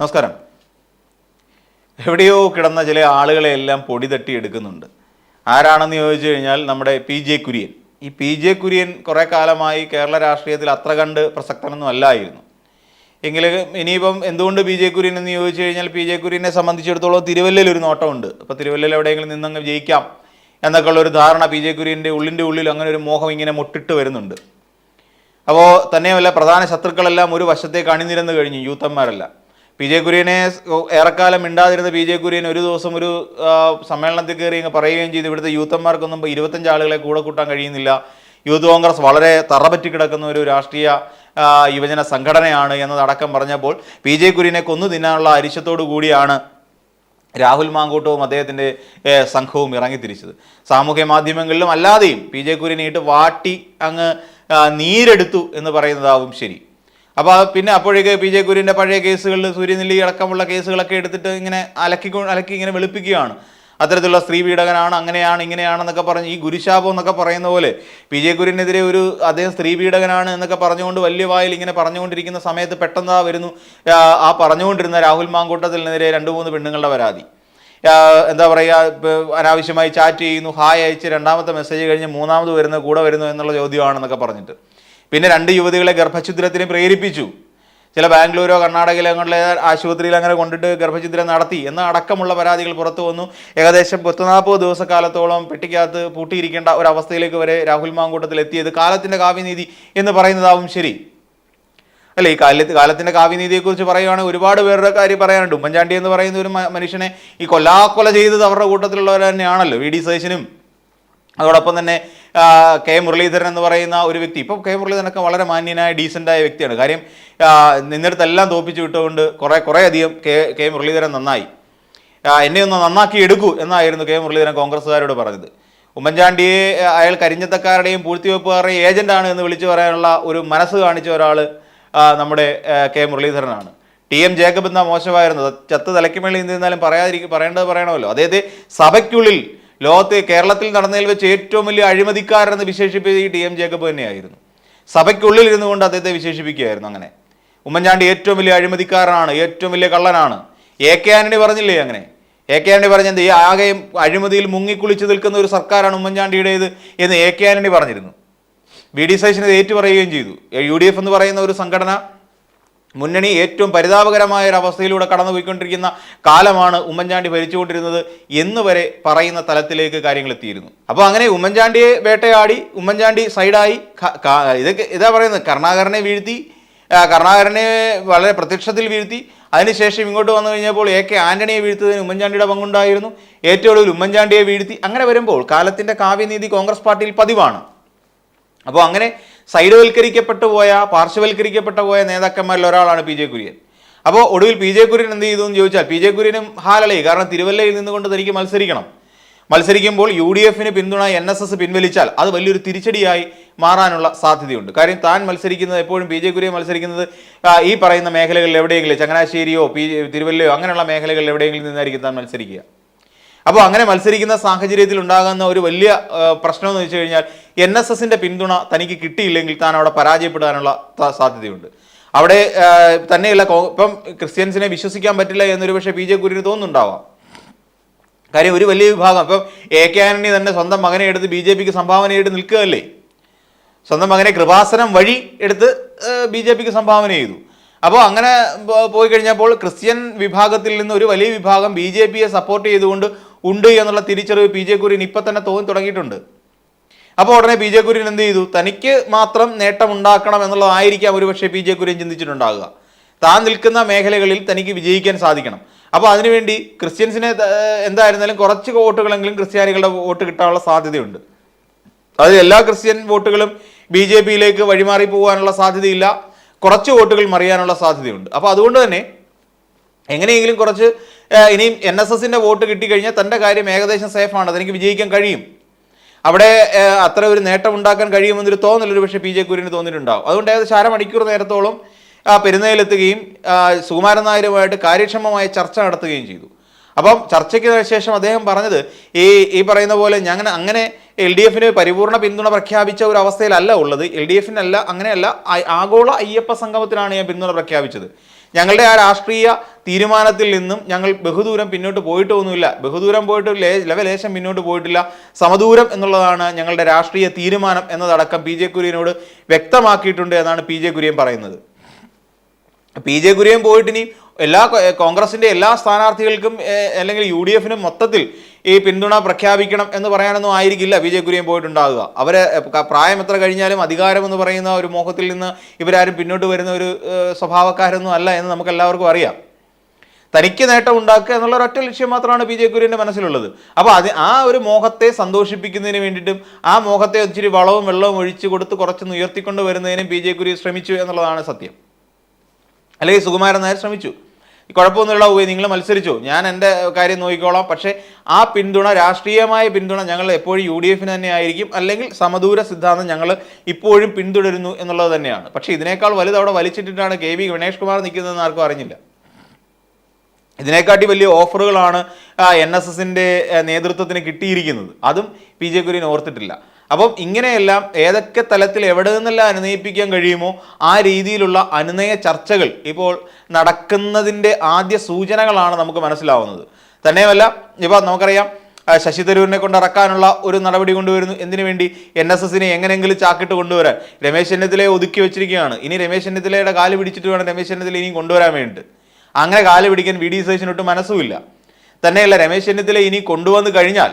നമസ്കാരം. എവിടെയോ കിടന്ന ചില ആളുകളെ എല്ലാം പൊടി തട്ടി എടുക്കുന്നുണ്ട്. ആരാണെന്ന് ചോദിച്ചു കഴിഞ്ഞാൽ നമ്മുടെ പി ജെ കുര്യൻ. ഈ പി ജെ കുര്യൻ കുറേ കാലമായി കേരള രാഷ്ട്രീയത്തിൽ അത്ര കണ്ട് പ്രസക്തനൊന്നും അല്ലായിരുന്നു. എങ്കിലും ഇനിയിപ്പം എന്തുകൊണ്ട് പി ജെ കുര്യൻ എന്ന് ചോദിച്ചു കഴിഞ്ഞാൽ പി ജെ കുര്യനെ സംബന്ധിച്ചിടത്തോളം തിരുവല്ലയിൽ ഒരു നോട്ടമുണ്ട്. അപ്പോൾ തിരുവല്ലയിൽ എവിടെയെങ്കിലും നിന്നങ്ങ് ജയിക്കാം എന്നൊക്കെ ഉള്ള ഒരു ധാരണ പി ജെ കുര്യന്റെ ഉള്ളിന്റെ ഉള്ളിൽ അങ്ങനെ ഒരു മോഹം ഇങ്ങനെ മുട്ടിട്ട് വരുന്നുണ്ട്. അപ്പോൾ തന്നെയുമല്ല പ്രധാന ശത്രുക്കളെല്ലാം ഒരു വശത്തേക്ക് അണിനിരന്ന് കഴിഞ്ഞു യൂത്തന്മാരെല്ലാം. പി ജെ കുര്യനെ ഏറെക്കാലം മിണ്ടാതിരുന്ന പി ജെ കുര്യൻ ഒരു ദിവസം ഒരു സമ്മേളനത്തിൽ കയറി പറയുകയും ചെയ്തു. ഇവിടുത്തെ യൂത്തന്മാർക്കൊന്നും ഇരുപത്തഞ്ച് ആളുകളെ കൂടെ കൂട്ടാൻ കഴിയുന്നില്ല. യൂത്ത് കോൺഗ്രസ് വളരെ തറപറ്റി കിടക്കുന്ന ഒരു രാഷ്ട്രീയ യുവജന സംഘടനയാണ് എന്നതടക്കം പറഞ്ഞപ്പോൾ പി ജെ കുര്യനെ കൊന്നു തിന്നാനുള്ള അരിശത്തോടു കൂടിയാണ് രാഹുൽ മാങ്കൂട്ടവും അദ്ദേഹത്തിന്റെ സംഘവും ഇറങ്ങിത്തിരിച്ചത്. സാമൂഹ്യ മാധ്യമങ്ങളിലും അല്ലാതെയും പി ജെ കുര്യനെ ഇട്ട് വാട്ടി അങ്ങ് നീരെടുത്തു എന്ന് പറയുന്നതാവും ശരി. അപ്പോൾ അത് പിന്നെ അപ്പോഴേക്ക് പി ജെ കുര്യന്റെ പഴയ കേസുകളിൽ സൂര്യനെല്ലി അടക്കമുള്ള കേസുകളൊക്കെ എടുത്തിട്ട് ഇങ്ങനെ അലക്കി അലക്കി ഇങ്ങനെ വെളുപ്പിക്കുകയാണ്. അത്തരത്തിലുള്ള സ്ത്രീ പീഡകനാണ് അങ്ങനെയാണ് ഇങ്ങനെയാണെന്നൊക്കെ പറഞ്ഞ് ഈ ഗുരുശാപം എന്നൊക്കെ പറയുന്ന പോലെ പി ജെ കുര്യനെതിരെ ഒരു അദ്ദേഹം സ്ത്രീ പീഡകനാണ് എന്നൊക്കെ പറഞ്ഞുകൊണ്ട് വലിയ വായിൽ ഇങ്ങനെ പറഞ്ഞുകൊണ്ടിരിക്കുന്ന സമയത്ത് പെട്ടെന്ന് വരുന്നു. ആ, പറഞ്ഞുകൊണ്ടിരുന്ന രാഹുൽ മാങ്കൂട്ടത്തിനെതിരെ രണ്ട് മൂന്ന് പെണ്ണുങ്ങളുടെ പരാതി. എന്താ പറയുക അനാവശ്യമായി ചാറ്റ് ചെയ്യുന്നു ഹായ് അയച്ച് രണ്ടാമത്തെ മെസ്സേജ് കഴിഞ്ഞ് മൂന്നാമത് വരുന്നു കൂടെ വരുന്നു എന്നുള്ള ചോദ്യമാണെന്നൊക്കെ പറഞ്ഞിട്ട്. പിന്നെ രണ്ട് യുവതികളെ ഗർഭഛിദ്രത്തിന് പ്രേരിപ്പിച്ചു. ചില ബാംഗ്ലൂരോ കർണാടകയിലോ അങ്ങനെയുള്ള ആശുപത്രിയിൽ അങ്ങനെ കൊണ്ടിട്ട് ഗർഭഛിദ്രം നടത്തി. എന്ന അടക്കമുള്ള പരാതികൾ പുറത്തു വന്നു. ഏകദേശം പത്തുനാൽപ്പത് ദിവസക്കാലത്തോളം പെട്ടിക്കകത്ത് പൂട്ടിയിരിക്കേണ്ട ഒരു അവസ്ഥയിലേക്ക് വരെ രാഹുൽ മാങ്കൂട്ടത്തിൽ എത്തിയത് കാലത്തിന്റെ കാവ്യനീതി എന്ന് പറയുന്നതാവും ശരി. അല്ല ഈ കാലത്ത് കാലത്തിന്റെ കാവ്യനീതിയെക്കുറിച്ച് പറയുകയാണെങ്കിൽ ഒരുപാട് പേരുടെ കാര്യം പറയാനുണ്ട്. ഉമ്മൻചാണ്ടി എന്ന് പറയുന്ന ഒരു മനുഷ്യനെ ഈ കൊല്ലാക്കൊല ചെയ്തത് അവരുടെ കൂട്ടത്തിലുള്ളവർ തന്നെയാണല്ലോ വി. ഡി. സതീശനും. അതോടൊപ്പം തന്നെ കെ മുരളീധരൻ എന്ന് പറയുന്ന ഒരു വ്യക്തി. ഇപ്പം കെ മുരളീധരനൊക്കെ വളരെ മാന്യനായ ഡീസന്റായ വ്യക്തിയാണ്. കാര്യം നിന്നിടത്തെല്ലാം തോപ്പിച്ചു വിട്ടുകൊണ്ട് കുറേ കുറേ അധികം കെ കെ മുരളീധരൻ നന്നായി. എന്നെ ഒന്ന് നന്നാക്കി എടുക്കൂ എന്നായിരുന്നു കെ മുരളീധരൻ കോൺഗ്രസ്സുകാരോട് പറഞ്ഞത്. ഉമ്മൻചാണ്ടിയെ അയാൾ കരിഞ്ഞത്തക്കാരുടെയും പൂഴ്ത്തിവെപ്പുകാരുടെയും ഏജന്റാണ് എന്ന് വിളിച്ചു പറയാനുള്ള ഒരു മനസ്സ് കാണിച്ച ഒരാൾ നമ്മുടെ കെ മുരളീധരനാണ്. ടി എം ജേക്കബ് എന്നാ മോശമായിരുന്നു ചത്ത് തലയ്ക്കുമേളിൽ നിന്നിരുന്നാലും പറയാതിരിക്കും പറയേണ്ടത് പറയണമല്ലോ. അതായത് സഭയ്ക്കുള്ളിൽ ലോകത്ത് കേരളത്തിൽ നടന്നതിൽ വെച്ച് ഏറ്റവും വലിയ അഴിമതിക്കാരെന്ന് വിശേഷിപ്പിച്ചത് ഈ ടി എം ജേക്കബ് തന്നെയായിരുന്നു. സഭയ്ക്കുള്ളിൽ ഇരുന്നു കൊണ്ട് അദ്ദേഹത്തെ വിശേഷിപ്പിക്കുകയായിരുന്നു അങ്ങനെ. ഉമ്മൻചാണ്ടി ഏറ്റവും വലിയ അഴിമതിക്കാരനാണ് ഏറ്റവും വലിയ കള്ളനാണ്. എ കെ ആന്റണി പറഞ്ഞില്ലേ അങ്ങനെ? എ കെ ആന്റണി പറഞ്ഞത് ഈ ആകെ അഴിമതിയിൽ മുങ്ങിക്കുളിച്ച് നിൽക്കുന്ന ഒരു സർക്കാരാണ് ഉമ്മൻചാണ്ടിയുടേത് എന്ന് എ കെ ആന്റണി പറഞ്ഞിരുന്നു. വി ഡി സതീശന് ഇത് ഏറ്റുപറയുകയും ചെയ്തു. യു ഡി എഫ് എന്ന് പറയുന്ന ഒരു സംഘടന മുന്നണി ഏറ്റവും പരിതാപകരമായ ഒരു അവസ്ഥയിലൂടെ കടന്നുപോയിക്കൊണ്ടിരിക്കുന്ന കാലമാണ് ഉമ്മൻചാണ്ടി ഭരിച്ചുകൊണ്ടിരുന്നത് എന്ന് വരെ പറയുന്ന തലത്തിലേക്ക് കാര്യങ്ങൾ എത്തിയിരുന്നു. അപ്പോൾ അങ്ങനെ ഉമ്മൻചാണ്ടിയെ വേട്ടയാടി ഉമ്മൻചാണ്ടി സൈഡായി ഇതൊക്കെ ഇതാ പറയുന്നത് കരുണാകരനെ വീഴ്ത്തി കരുണാകരനെ വളരെ പ്രത്യക്ഷത്തിൽ വീഴ്ത്തി അതിനുശേഷം ഇങ്ങോട്ട് വന്നു കഴിഞ്ഞപ്പോൾ എ കെ ആന്റണിയെ വീഴ്ത്തതിന് ഉമ്മൻചാണ്ടിയുടെ പങ്കുണ്ടായിരുന്നു. ഏറ്റവും ഒടുവിൽ ഉമ്മൻചാണ്ടിയെ വീഴ്ത്തി അങ്ങനെ വരുമ്പോൾ കാലത്തിന്റെ കാവ്യനീതി കോൺഗ്രസ് പാർട്ടിയിൽ പതിവാണ്. അപ്പോൾ അങ്ങനെ സൈഡവൽക്കരിക്കപ്പെട്ടു പോയ പാർശ്വവൽക്കരിക്കപ്പെട്ടു പോയ നേതാക്കന്മാരിൽ ഒരാളാണ് പി ജെ കുര്യൻ. അപ്പോൾ ഒടുവിൽ പി ജെ കുര്യൻ എന്ത് ചെയ്തു എന്ന് ചോദിച്ചാൽ പി ജെ കുര്യനും ഹാലളി കാരണം തിരുവല്ലയിൽ നിന്നുകൊണ്ട് തനിക്ക് മത്സരിക്കണം. മത്സരിക്കുമ്പോൾ യു ഡി എഫിന് പിന്തുണ എൻ എസ് എസ് പിൻവലിച്ചാൽ അത് വലിയൊരു തിരിച്ചടിയായി മാറാനുള്ള സാധ്യതയുണ്ട്. കാര്യം താൻ മത്സരിക്കുന്നത് എപ്പോഴും പി ജെ കുര്യൻ മത്സരിക്കുന്നത് ഈ പറയുന്ന മേഖലകളിൽ എവിടെയെങ്കിലും ചങ്ങനാശ്ശേരിയോ പി തിരുവല്ലയോ അങ്ങനെയുള്ള മേഖലകളിൽ എവിടെയെങ്കിലും നിന്നായിരിക്കും താൻ മത്സരിക്കുക. അപ്പോൾ അങ്ങനെ മത്സരിക്കുന്ന സാഹചര്യത്തിൽ ഉണ്ടാകുന്ന ഒരു വലിയ പ്രശ്നം എന്ന് വെച്ച് കഴിഞ്ഞാൽ എൻ എസ് എസിന്റെ പിന്തുണ തനിക്ക് കിട്ടിയില്ലെങ്കിൽ താൻ അവിടെ പരാജയപ്പെടാനുള്ള സാധ്യതയുണ്ട്. അവിടെ തന്നെയുള്ള ഇപ്പം ക്രിസ്ത്യൻസിനെ വിശ്വസിക്കാൻ പറ്റില്ല എന്നൊരു പക്ഷേ പി ജെ കുര്യന് തോന്നുന്നുണ്ടാവാം. കാര്യം ഒരു വലിയ വിഭാഗം ഇപ്പം എ കെ ആന്റണി തന്നെ സ്വന്തം മകനെ എടുത്ത് ബി ജെ പിക്ക് സംഭാവനയായിട്ട് നിൽക്കുകയല്ലേ? സ്വന്തം മകനെ കൃപാസനം വഴി എടുത്ത് ബി ജെ പിക്ക് സംഭാവന ചെയ്തു. അപ്പോൾ അങ്ങനെ പോയി കഴിഞ്ഞപ്പോൾ ക്രിസ്ത്യൻ വിഭാഗത്തിൽ നിന്ന് ഒരു വലിയ വിഭാഗം ബി ജെ പിയെ സപ്പോർട്ട് ചെയ്തുകൊണ്ട് ഉണ്ട് എന്നുള്ള തിരിച്ചറിവ് പി ജെ കുര്യൻ ഇപ്പം തന്നെ തോന്നി തുടങ്ങിയിട്ടുണ്ട്. അപ്പോൾ ഉടനെ പി ജെ കുര്യൻ എന്ത് ചെയ്തു? തനിക്ക് മാത്രം നേട്ടം ഉണ്ടാക്കണം എന്നുള്ളതായിരിക്കാം ഒരുപക്ഷെ പി ജെ കുര്യൻ ചിന്തിച്ചിട്ടുണ്ടാകുക താൻ നിൽക്കുന്ന മേഖലകളിൽ തനിക്ക് വിജയിക്കാൻ സാധിക്കണം. അപ്പോൾ അതിനുവേണ്ടി ക്രിസ്ത്യൻസിനെ എന്തായിരുന്നാലും കുറച്ച് വോട്ടുകളെങ്കിലും ക്രിസ്ത്യാനികളുടെ വോട്ട് കിട്ടാനുള്ള സാധ്യതയുണ്ട്. അത് എല്ലാ ക്രിസ്ത്യൻ വോട്ടുകളും ബി ജെ പിയിലേക്ക് വഴിമാറി പോകാനുള്ള സാധ്യതയില്ല. കുറച്ച് വോട്ടുകൾ മറിയാനുള്ള സാധ്യതയുണ്ട്. അപ്പോൾ അതുകൊണ്ട് തന്നെ എങ്ങനെയെങ്കിലും കുറച്ച് ഇനിയും എൻ എസ് എസിന്റെ വോട്ട് കിട്ടിക്കഴിഞ്ഞാൽ തന്റെ കാര്യം ഏകദേശം സേഫാണ് അതെനിക്ക് വിജയിക്കാൻ കഴിയും. അവിടെ അത്ര ഒരു നേട്ടം ഉണ്ടാക്കാൻ കഴിയുമെന്നൊരു തോന്നൽ ഒരു പക്ഷേ പി ജെ കുര്യന് തോന്നിയിട്ടുണ്ടാവും. അതുകൊണ്ട് ഏകദേശം അരമണിക്കൂർ നേരത്തോളം പെരുന്നയിലെത്തുകയും സുകുമാരൻ നായരുമായിട്ട് കാര്യക്ഷമമായ ചർച്ച നടത്തുകയും ചെയ്തു. അപ്പം ചർച്ചയ്ക്ക് ശേഷം അദ്ദേഹം പറഞ്ഞത് ഈ ഈ പറയുന്ന പോലെ ഞങ്ങൾ അങ്ങനെ എൽ ഡി എഫിന് പരിപൂർണ പിന്തുണ പ്രഖ്യാപിച്ച ഒരു അവസ്ഥയിലല്ല ഉള്ളത്. എൽ ഡി എഫിനല്ല അങ്ങനെയല്ല ആഗോള അയ്യപ്പ സംഗമത്തിലാണ് ഞാൻ പിന്തുണ പ്രഖ്യാപിച്ചത്. ഞങ്ങളുടെ ആ രാഷ്ട്രീയ തീരുമാനത്തിൽ നിന്നും ഞങ്ങൾ ബഹുദൂരം പിന്നോട്ട് പോയിട്ടൊന്നുമില്ല. ബഹുദൂരം പോയിട്ട് ലവലേശം പിന്നോട്ട് പോയിട്ടില്ല. സമദൂരം എന്നുള്ളതാണ് ഞങ്ങളുടെ രാഷ്ട്രീയ തീരുമാനം എന്നതടക്കം പി ജെ കുര്യനോട് വ്യക്തമാക്കിയിട്ടുണ്ട് എന്നാണ് പി ജെ കുര്യൻ പറയുന്നത്. പി ജെ കുര്യൻ പോയിട്ട് ഇനി എല്ലാ കോൺഗ്രസിന്റെ എല്ലാ സ്ഥാനാർത്ഥികൾക്കും അല്ലെങ്കിൽ യു ഡി എഫിനും മൊത്തത്തിൽ ഈ പിന്തുണ പ്രഖ്യാപിക്കണം എന്ന് പറയാനൊന്നും ആയിരിക്കില്ല വിജയ് കുര്യൻ പോയിട്ടുണ്ടാകുക അവരെ പ്രായം എത്ര കഴിഞ്ഞാലും അധികാരം എന്ന് പറയുന്ന ഒരു മോഹത്തിൽ നിന്ന് ഇവരാരും പിന്നോട്ട് വരുന്ന ഒരു സ്വഭാവക്കാരൊന്നും അല്ല എന്ന് നമുക്ക് എല്ലാവർക്കും അറിയാം. തനിക്ക് നേട്ടം ഉണ്ടാക്കുക എന്നുള്ള ഒരൊറ്റ ലക്ഷ്യം മാത്രമാണ് ബി ജെ കുര്യന്റെ മനസ്സിലുള്ളത്. അപ്പോൾ അത് ആ ഒരു മോഹത്തെ സന്തോഷിപ്പിക്കുന്നതിന് വേണ്ടിയിട്ടും ആ മോഹത്തെ ഇച്ചിരി വളവും വെള്ളവും ഒഴിച്ച് കൊടുത്ത് കുറച്ചൊന്ന് ഉയർത്തിക്കൊണ്ട് വരുന്നതിനും ബി ജെ കുര്യൻ ശ്രമിച്ചു എന്നുള്ളതാണ് സത്യം. അല്ലെങ്കിൽ സുകുമാരൻ നായർ ശ്രമിച്ചു. കുഴപ്പമൊന്നുമില്ല പോയി നിങ്ങൾ മത്സരിച്ചു. ഞാൻ എന്റെ കാര്യം നോക്കിക്കോളാം. പക്ഷേ ആ പിന്തുണ രാഷ്ട്രീയമായ പിന്തുണ ഞങ്ങൾ എപ്പോഴും യു ഡി എഫിന് തന്നെ ആയിരിക്കും. അല്ലെങ്കിൽ സമദൂര സിദ്ധാന്തം ഞങ്ങൾ ഇപ്പോഴും പിന്തുടരുന്നു എന്നുള്ളത് തന്നെയാണ്. പക്ഷേ ഇതിനേക്കാൾ വലുത് അവിടെ വലിച്ചിട്ടിട്ടാണ് കെ വി ഗണേഷ് കുമാർ നിൽക്കുന്നതെന്ന് ആർക്കും അറിഞ്ഞില്ല. ഇതിനെക്കാട്ടി വലിയ ഓഫറുകളാണ് എൻ എസ് എസിന്റെ നേതൃത്വത്തിന് കിട്ടിയിരിക്കുന്നത്. അതും പി ജെ കുര്യൻ ഓർത്തിട്ടില്ല. അപ്പം ഇങ്ങനെയെല്ലാം ഏതൊക്കെ തലത്തിൽ എവിടെ നിന്നെല്ലാം അനുനയിപ്പിക്കാൻ കഴിയുമോ ആ രീതിയിലുള്ള അനുനയ ചർച്ചകൾ ഇപ്പോൾ നടക്കുന്നതിന്റെ ആദ്യ സൂചനകളാണ് നമുക്ക് മനസ്സിലാവുന്നത്. തന്നെയുമല്ല ഇപ്പോൾ നമുക്കറിയാം ശശി തരൂരിനെ കൊണ്ട് ഇറക്കാനുള്ള ഒരു നടപടി കൊണ്ടുവരുന്നു. എന്തിനു വേണ്ടി? എൻ എസ് എസിനെ എങ്ങനെയെങ്കിലും ചാക്കിട്ട് കൊണ്ടുവരാൻ. രമേശ് ചെന്നിത്തലയെ ഒതുക്കി വെച്ചിരിക്കുകയാണ്. ഇനി രമേശ് ചെന്നിത്തലയുടെ കാൽ പിടിച്ചിട്ട് വേണം രമേശ് ചെന്നിത്തല ഇനിയും കൊണ്ടുവരാൻ വേണ്ടിയിട്ട്. അങ്ങനെ കാൽ പിടിക്കാൻ വി ഡി സതീശന് മനസ്സുമില്ല. തന്നെയല്ല രമേശ് ചെന്നിത്തല ഇനി കൊണ്ടുവന്ന് കഴിഞ്ഞാൽ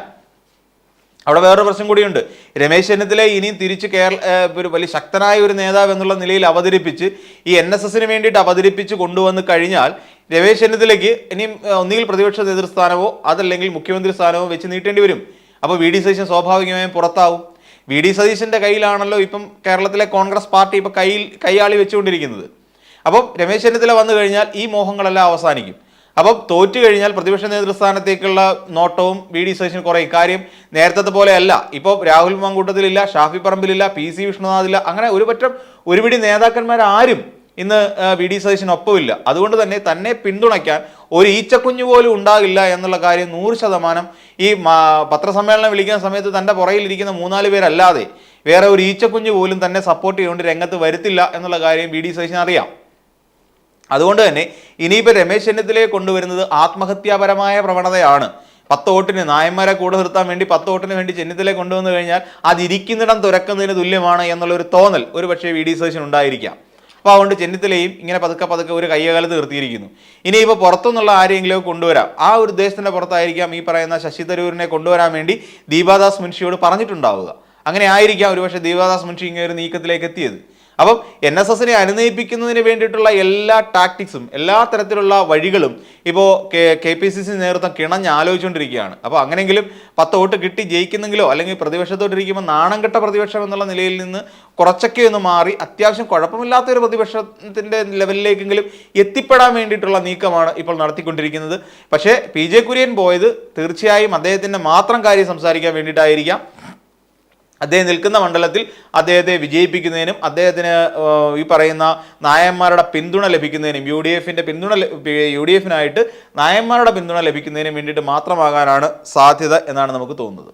അവിടെ വേറൊരു പ്രശ്നം കൂടിയുണ്ട്. രമേശ് ചെന്നിത്തല ഇനിയും തിരിച്ച് കേരള ഒരു വലിയ ശക്തനായ ഒരു നേതാവ് എന്നുള്ള നിലയിൽ അവതരിപ്പിച്ച് ഈ എൻ എസ് എസിന് വേണ്ടിയിട്ട് അവതരിപ്പിച്ച് കൊണ്ടുവന്ന് കഴിഞ്ഞാൽ രമേശ് ചെന്നിത്തലയ്ക്ക് ഇനിയും ഒന്നുകിൽ പ്രതിപക്ഷ നേതൃസ്ഥാനമോ അതല്ലെങ്കിൽ മുഖ്യമന്ത്രി സ്ഥാനമോ വെച്ച് നീട്ടേണ്ടി വരും. അപ്പോൾ വി ഡി സതീശൻ സ്വാഭാവികമായും പുറത്താവും. വി ഡി സതീശന്റെ കയ്യിലാണല്ലോ ഇപ്പം കേരളത്തിലെ കോൺഗ്രസ് പാർട്ടി ഇപ്പം കയ്യിൽ കൈയാളി വെച്ചുകൊണ്ടിരിക്കുന്നത്. അപ്പം രമേശ് ചെന്നിത്തല വന്നു കഴിഞ്ഞാൽ ഈ മോഹങ്ങളെല്ലാം അവസാനിക്കും. അപ്പം തോറ്റു കഴിഞ്ഞാൽ പ്രതിപക്ഷ നേതൃസ്ഥാനത്തേക്കുള്ള നോട്ടവും വി ഡി സതീശൻ കുറേ ഇക്കാര്യം നേരത്തെ പോലെയല്ല. ഇപ്പോൾ രാഹുൽ മങ്കൂട്ടത്തിലില്ല ഷാഫി പറമ്പിലില്ല പി സി വിഷ്ണുനാഥില്ല അങ്ങനെ ഒരു പറ്റം ഒരുപിടി നേതാക്കന്മാരാരും ഇന്ന് വി ഡി ഒപ്പമില്ല അതുകൊണ്ട് തന്നെ തന്നെ പിന്തുണയ്ക്കാൻ ഒരു ഈച്ചക്കുഞ്ഞു പോലും ഉണ്ടാകില്ല എന്നുള്ള കാര്യം നൂറ് ശതമാനം ഈ പത്രസമ്മേളനം വിളിക്കുന്ന സമയത്ത് തന്റെ പുറയിലിരിക്കുന്ന മൂന്നാൽ പേരല്ലാതെ വേറെ ഒരു ഈച്ചക്കുഞ്ഞു പോലും തന്നെ സപ്പോർട്ട് ചെയ്തുകൊണ്ട് രംഗത്ത് വരുത്തില്ല എന്നുള്ള കാര്യം വി ഡി സതീശന് അറിയാം അതുകൊണ്ട് തന്നെ ഇനിയിപ്പോൾ രമേശ് ചെന്നിത്തലയെ കൊണ്ടുവരുന്നത് ആത്മഹത്യാപരമായ പ്രവണതയാണ്. പത്ത് വോട്ടിന് നായന്മാരെ കൂടെ നിർത്താൻ വേണ്ടി പത്ത് വോട്ടിന് വേണ്ടി ചെന്നിത്തലയെ കൊണ്ടുവന്നു കഴിഞ്ഞാൽ അതിരിക്കുന്നിടം തുറക്കുന്നതിന് തുല്യമാണ് എന്നുള്ളൊരു തോന്നൽ ഒരു പക്ഷേ വി ഡി സതീശൻ ഉണ്ടായിരിക്കാം. അപ്പോൾ അതുകൊണ്ട് ചെന്നിത്തലയും ഇങ്ങനെ പതുക്കെ പതുക്കെ ഒരു കയ്യകാലത്ത് നിർത്തിയിരിക്കുന്നു. ഇനിയിപ്പോൾ പുറത്തുനിന്നുള്ള ആരെങ്കിലും കൊണ്ടുവരാം. ആ ഒരു ഉദ്ദേശത്തിന്റെ പുറത്തായിരിക്കാം ഈ പറയുന്ന ശശി തരൂരിനെ കൊണ്ടുവരാൻ വേണ്ടി ദീപാദാസ് മുൻഷിയോട് പറഞ്ഞിട്ടുണ്ടാവുക. അങ്ങനെ ആയിരിക്കാം ഒരുപക്ഷെ ദീപാദാസ് മുൻഷി ഇങ്ങനെ ഒരു നീക്കത്തിലേക്ക് എത്തിയത്. അപ്പം എൻ എസ് എസിനെ അനുനയിപ്പിക്കുന്നതിന് വേണ്ടിയിട്ടുള്ള എല്ലാ ടാക്ടിക്സും എല്ലാ തരത്തിലുള്ള വഴികളും ഇപ്പോൾ K K P C C നേതൃത്വം കിണഞ്ഞ് ആലോചിച്ചുകൊണ്ടിരിക്കുകയാണ് അപ്പോൾ അങ്ങനെയെങ്കിലും പത്ത് വോട്ട് കിട്ടി ജയിക്കുന്നെങ്കിലോ അല്ലെങ്കിൽ പ്രതിപക്ഷത്തോട്ടിരിക്കുമ്പോൾ നാണം പ്രതിപക്ഷം എന്നുള്ള നിലയിൽ നിന്ന് കുറച്ചൊക്കെ ഒന്ന് മാറി അത്യാവശ്യം കുഴപ്പമില്ലാത്ത ഒരു പ്രതിപക്ഷത്തിന്റെ ലെവലിലേക്കെങ്കിലും എത്തിപ്പെടാൻ വേണ്ടിയിട്ടുള്ള നീക്കമാണ് ഇപ്പോൾ നടത്തിക്കൊണ്ടിരിക്കുന്നത്. പക്ഷേ പി ജെ കുര്യൻ പോയത് തീർച്ചയായും അദ്ദേഹത്തിന്റെ മാത്രം കാര്യം സംസാരിക്കാൻ വേണ്ടിയിട്ടായിരിക്കാം. അദ്ദേഹം നിൽക്കുന്ന മണ്ഡലത്തിൽ അദ്ദേഹത്തെ വിജയിപ്പിക്കുന്നതിനും അദ്ദേഹത്തിന് ഈ പറയുന്ന നായന്മാരുടെ പിന്തുണ ലഭിക്കുന്നതിനും യു ഡി എഫിന്റെ പിന്തുണ യു ഡി എഫിനായിട്ട് നായന്മാരുടെ പിന്തുണ ലഭിക്കുന്നതിനും വേണ്ടിയിട്ട് മാത്രമാകാനാണ് സാധ്യത എന്നാണ് നമുക്ക് തോന്നുന്നത്.